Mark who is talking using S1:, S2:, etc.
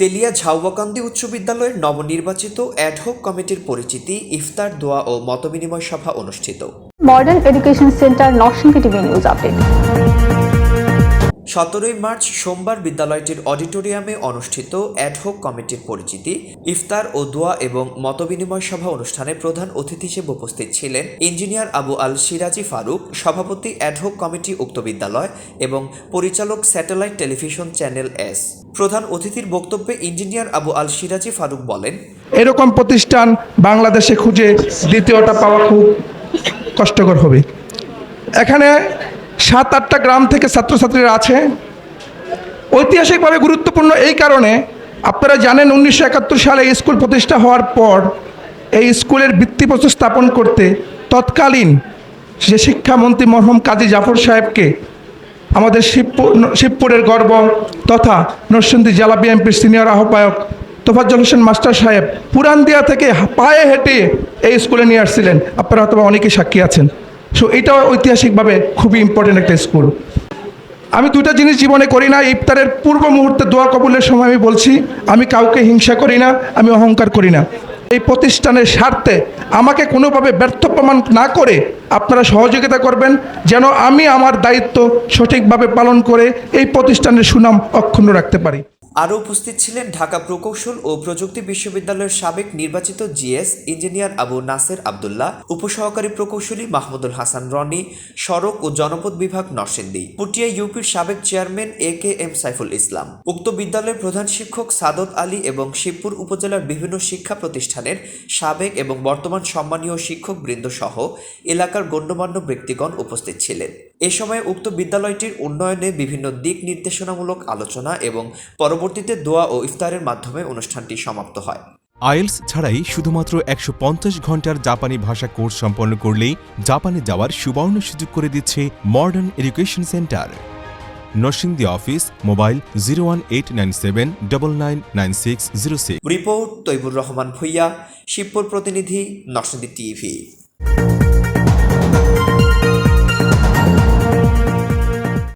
S1: তেলিয়া ঝাউয়াকান্দি উচ্চ বিদ্যালয়ের নবনির্বাচিত অ্যাডহক কমিটির পরিচিতি ইফতার দোয়া ও মতবিনিময় সভা অনুষ্ঠিত
S2: মডার্ন এডুকেশন সেন্টার নিউজ
S1: সতেরোই মার্চ সোমবার বিদ্যালয়টির অডিটোরিয়ামে অনুষ্ঠিত অ্যাডহক কমিটির পরিচিতি ইফতার ও দোয়া এবং মতবিনিময় সভা অনুষ্ঠানে প্রধান অতিথি হিসেবে উপস্থিত ছিলেন ইঞ্জিনিয়ার আবু আল সিরাজি ফারুক সভাপতি অ্যাডহক কমিটি উক্ত বিদ্যালয় এবং পরিচালক স্যাটেলাইট টেলিভিশন চ্যানেল এস প্রধান অতিথির বক্তব্যে ইঞ্জিনিয়ার আবু আল সিরাজি ফারুক বলেন
S3: এরকম প্রতিষ্ঠান বাংলাদেশে খুঁজে দ্বিতীয়টা পাওয়া খুব কষ্টকর হবে এখানে সাত আটটা গ্রাম থেকে ছাত্রছাত্রীরা আছে ঐতিহাসিকভাবে গুরুত্বপূর্ণ এই কারণে আপনারা জানেন উনিশশো সালে স্কুল প্রতিষ্ঠা হওয়ার পর এই স্কুলের ভিত্তিপ্রস্তর স্থাপন করতে তৎকালীন যে শিক্ষামন্ত্রী মরহম কাজী জাফর সাহেবকে আমাদের শিবপুর শিবপুরের গর্ব তথা নরসিন্দী জেলা বিএনপির সিনিয়র আহ্বায়ক তোফাজ্জল হোসেন মাস্টার সাহেব দিয়া থেকে পায়ে হেঁটে এই স্কুলে নিয়ে আসছিলেন আপনারা হয়তো অনেকেই সাক্ষী আছেন সো এটাও ঐতিহাসিকভাবে খুবই ইম্পর্টেন্ট একটা স্কুল আমি দুটা জিনিস জীবনে করি না ইফতারের পূর্ব মুহূর্তে দোয়া কবুলের সময় আমি বলছি আমি কাউকে হিংসা করি না আমি অহংকার করি না এই প্রতিষ্ঠানের স্বার্থে আমাকে কোনোভাবে ব্যর্থ প্রমাণ না করে আপনারা সহযোগিতা করবেন যেন আমি আমার দায়িত্ব সঠিকভাবে পালন করে এই প্রতিষ্ঠানের সুনাম অক্ষুণ্ণ রাখতে পারি
S1: আরও উপস্থিত ছিলেন ঢাকা প্রকৌশল ও প্রযুক্তি বিশ্ববিদ্যালয়ের সাবেক নির্বাচিত জিএস ইঞ্জিনিয়ার আবু নাসের আবদুল্লাহ উপসহকারী প্রকৌশলী মাহমুদুল হাসান রনি সড়ক ও জনপদ বিভাগ নরসিন্দী পুটিয়া ইউপির সাবেক chairman A K M Saiful Islam উক্ত বিদ্যালয়ের প্রধান শিক্ষক সাদত আলী এবং শিবপুর উপজেলার বিভিন্ন শিক্ষা প্রতিষ্ঠানের সাবেক এবং বর্তমান সম্মানীয় শিক্ষক সহ এলাকার গণ্যমান্য ব্যক্তিগণ উপস্থিত ছিলেন এ সময় উক্ত বিদ্যালয়টির উন্নয়নে বিভিন্ন দিক নির্দেশনামূলক আলোচনা এবং পরবর্তীতে দোয়া ও ইফতারের মাধ্যমে অনুষ্ঠানটি সমাপ্ত হয়
S4: আইএলস ছাড়াই শুধুমাত্র একশো ঘন্টার জাপানি ভাষা কোর্স সম্পন্ন করলেই জাপানে যাওয়ার সুবর্ণ সুযোগ করে দিচ্ছে modern education centre Narsingdi office mobile zero one eight nine seven double nine nine six zero six
S1: report Taibur Rahman Bhuiyan Shibpur প্রতিনিধি নরসিংদী টিভি